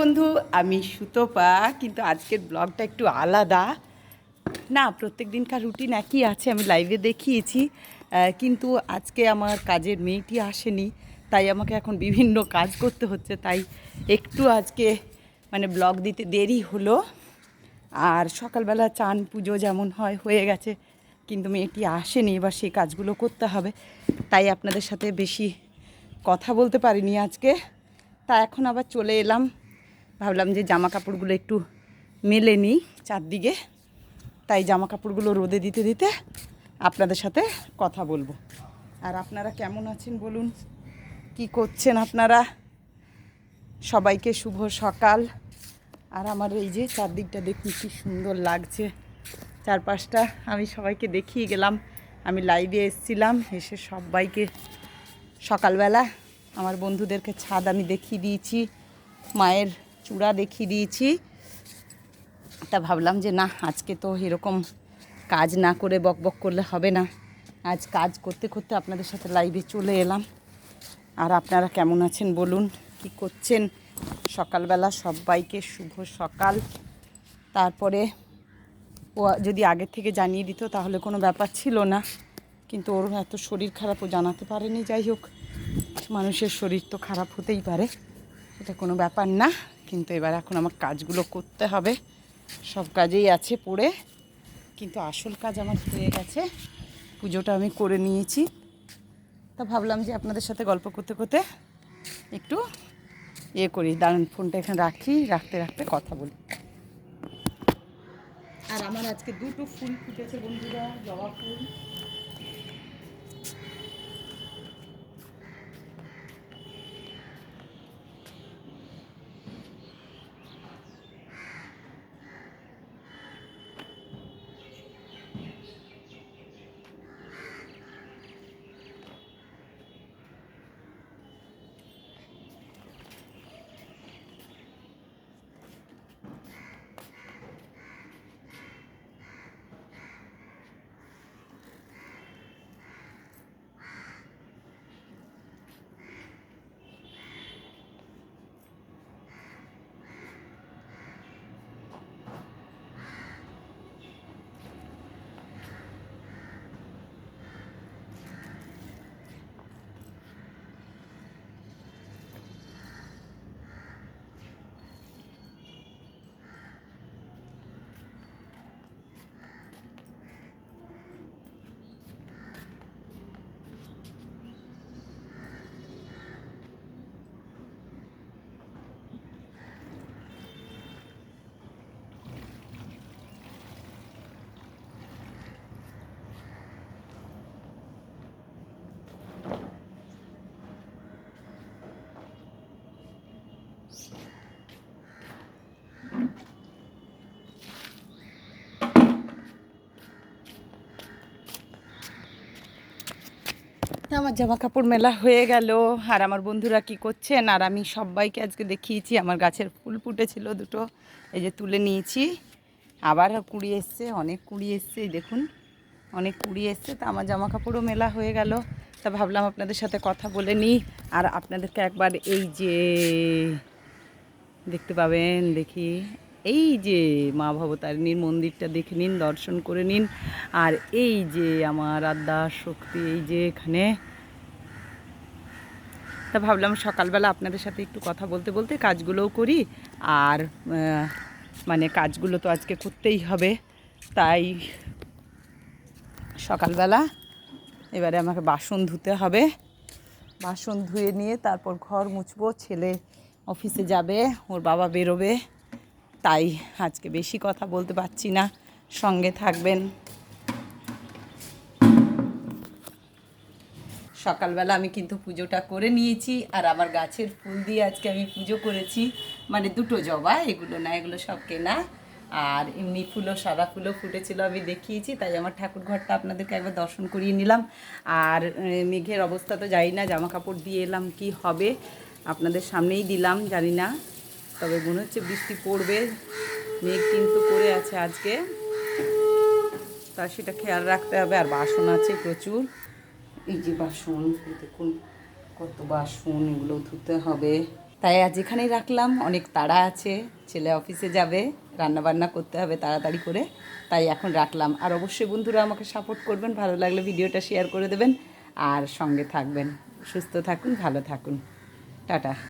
বন্ধু, আমি সুতপা, কিন্তু আজকের ব্লগটা একটু আলাদা। না প্রত্যেক দিনকার রুটিন একই আছে, আমি লাইভে দেখিয়েছি। কিন্তু আজকে আমার কাজের মেয়েটি আসেনি, তাই আমাকে এখন বিভিন্ন কাজ করতে হচ্ছে, তাই একটু আজকে মানে ব্লগ দিতে দেরি হলো। আর সকালবেলা চান পুজো যেমন হয়, হয়ে গেছে, কিন্তু মেয়েটি আসেনি, এবার সেই কাজগুলো করতে হবে। তাই আপনাদের সাথে বেশি কথা বলতে পারিনি আজকে। তা এখন আবার চলে এলাম। ভাবলাম যে জামা কাপড়গুলো একটু মেলে নিই চারদিকে। তাই জামা কাপড়গুলো রোদে দিতে দিতে আপনাদের সাথে কথা বলব। আর আপনারা কেমন আছেন বলুন? কি করছেন আপনারা? সবাইকে শুভ সকাল। আর আমার এই যে চারদিকটা দেখুন কি সুন্দর লাগছে। চারপাশটা আমি সবাইকে দেখিয়ে গেলাম। আমি লাইভে এসেছিলাম, এসে সবাইকে সকালবেলা আমার বন্ধুদেরকে ছাদ আমি দেখিয়ে দিয়েছি। মায়ের চূড়া দেখিয়ে দিয়েছি। তা ভাবলাম যে না, আজকে তো এরকম কাজ না করে বক বক করলে হবে না। আজ কাজ করতে করতে আপনাদের সাথে লাইভে চলে এলাম। আর আপনারা কেমন আছেন বলুন, কি করছেন? সকালবেলা সবাইকে শুভ সকাল। তারপরে ও যদি আগের থেকে জানিয়ে দিত তাহলে কোনো ব্যাপার ছিল না। কিন্তু ওর এত শরীর খারাপও জানাতে পারেনি। যাই হোক, মানুষের শরীর তো খারাপ হতেই পারে এটা কোনো ব্যাপার না। কিন্তু এবার এখন আমার কাজগুলো করতে হবে। সব কাজেই আছে পড়ে। কিন্তু আসল কাজ আমার হয়ে গেছে। পুজোটা আমি করে নিয়েছি। তা ভাবলাম যে আপনাদের সাথে গল্প করতে করতে একটু ইয়ে করি। দাঁড়ান, ফোনটা এখানে রাখি। রাখতে রাখতে কথা বলি। আর আমার আজকে দুটো ফুল ফুটেছে বন্ধুরা, জবা ফুল। আমার জামা কাপড় মেলা হয়ে গেল। আর আমার বন্ধুরা কি করছেন? আর আমি সবাইকে আজকে দেখিয়েছি, আমার গাছের ফুল ফুটেছিল দুটো, এই যে তুলে নিয়েছি। আবার কুড়ি এসছে, অনেক কুড়ি এসছে দেখুন, অনেক কুড়ি এসছে। তা আমার জামা কাপড়ও মেলা হয়ে গেল। তা ভাবলাম আপনাদের সাথে কথা বলে নিই। আর আপনাদেরকে একবার এই যে, দেখতে পাবেন, দেখি। এই যে মা ভবতারিণীর মন্দিরটা দেখে নিন, দর্শন করে নিন। আর এই যে আমার আদ্যার শক্তি, এই যে এখানে। তা ভাবলাম সকালবেলা আপনাদের সাথে একটু কথা বলতে বলতে কাজগুলোও করি। আর মানে কাজগুলো তো আজকে করতেই হবে, তাই সকালবেলা এবারে আমাকে বাসন ধুতে হবে। বাসন ধুয়ে নিয়ে তারপর ঘর মুছবো, ছেলে অফিসে যাবে, ওর বাবা বেরোবে। তাই আজকে বেশি কথা বলতে পারছি না। সঙ্গে থাকবেন। সকালবেলা আমি কিন্তু পুজোটা করে নিয়েছি আর আমার গাছের ফুল দিয়ে আজকে আমি পুজো করেছি। মানে দুটো জবা, এগুলো না, এগুলো সব কেনা। আর এমনি ফুলও, সাদা ফুলও ফুটেছিল, আমি দেখিয়েছি। তাই আমার ঠাকুর ঘরটা আপনাদেরকে একবার দর্শন করিয়ে নিলাম। আর মেঘের অবস্থা তো জানি না জামা কাপড় দিয়ে এলাম কি হবে। আপনাদের সামনেই দিলাম, জানি না। তবে মনে হচ্ছে বৃষ্টি পড়বে, মেঘ কিন্তু করে আছে আজকে। তা সেটা খেয়াল রাখতে হবে, আর বাসন আছে প্রচুর। এই যে বাসন, দেখুন কত বাসন, এগুলো ধুতে হবে। তাই আজ এখানেই রাখলাম, অনেক তাড়া আছে, ছেলে অফিসে যাবে রান্না বান্না করতে হবে তাড়াতাড়ি করে, তাই এখন রাখলাম। আর অবশ্যই বন্ধুরা আমাকে সাপোর্ট করবেন, ভালো লাগলে ভিডিওটা শেয়ার করে দেবেন, আর সঙ্গে থাকবেন, সুস্থ থাকুন, ভালো থাকুন। টাটা।